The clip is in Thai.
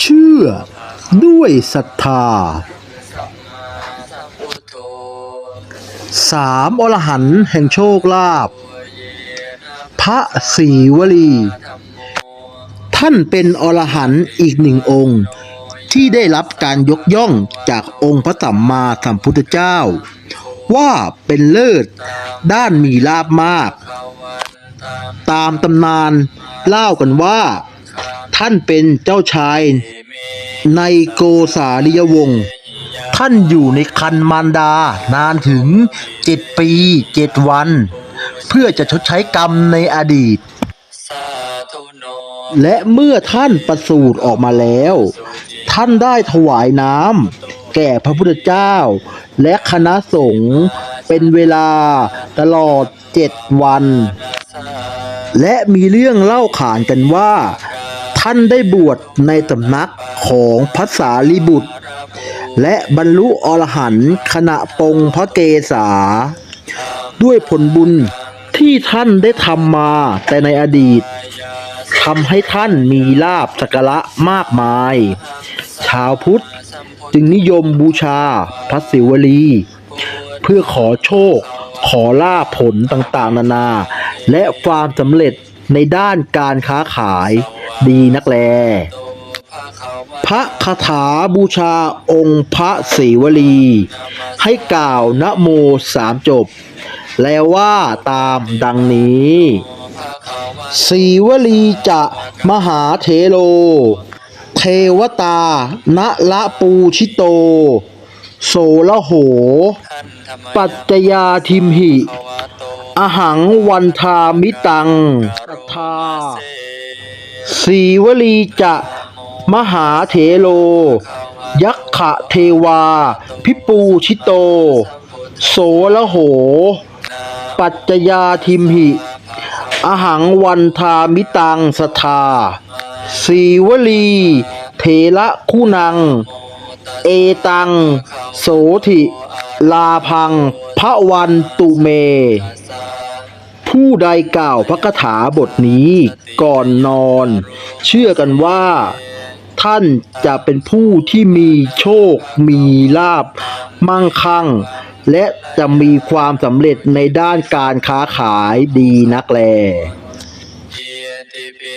เชื่อด้วยศรัทธาสามอรหันต์แห่งโชคลาภพระศรีวลี ท่านเป็นอรหันต์อีกหนึ่งองค์ ที่ได้รับการยกย่องจากองค์พระสัมมาสัมพุทธเจ้า ว่าเป็นเลิศ ด้านมีลาบมาก ตามตำนานเล่ากันว่า ท่านเป็นเจ้าชายในโกษาลิยวงศ์ท่านอยู่ในคันมารดา นานถึงเจ็ดปีเจ็ดวัน เพื่อจะชดใช้กรรมในอดีต และเมื่อท่านประสูติออกมาแล้ว ท่านได้ถวายน้ำแก่พระพุทธเจ้า และคณะสงฆ์เป็นเวลาตลอดเจ็ดวัน และมีเรื่องเล่าขานกันว่า ท่านได้บวชในสำนักของพระสารีบุตร และบรรลุอรหันต์ขณะปงพระเกศา ด้วยผลบุญที่ท่านได้ทำมาแต่ในอดีตทำให้ท่านมีลาบสักระมากมาย ชาวพุทธจึงนิยมบูชาพระศิวลี เพื่อขอโชค ขอลาผลต่างๆ นานา และความสำเร็จในด้านการค้าขาย ดีนักแล พระคาถาบูชาองค์พระศิวลี ให้กล่าวนะโมสามจบ แล้วว่าตามดังนี้สีวลีจะมหาเทโล เทวตาณละปูชิโต โสละโห ปัจจยาทิมหิ อหังวันทามิตังศรัทธา สีวลีจะมหาเถโล ยักขะเทวา พิปูชิโต โสละโห ปัจจยาทิมหิ อหังวันทามิตังสทา สีวลี เถระคู่นัง เอตัง โสธิ ลาพังพระวันตุเม ผู้ใดกล่าวพระคาถาบทนี้ก่อนนอน เชื่อกันว่า ท่านจะเป็นผู้ที่มีโชค มีลาบ มั่งคั่ง และจะมีความสำเร็จในด้านการค้าขายดีนักแลเกียรติปิ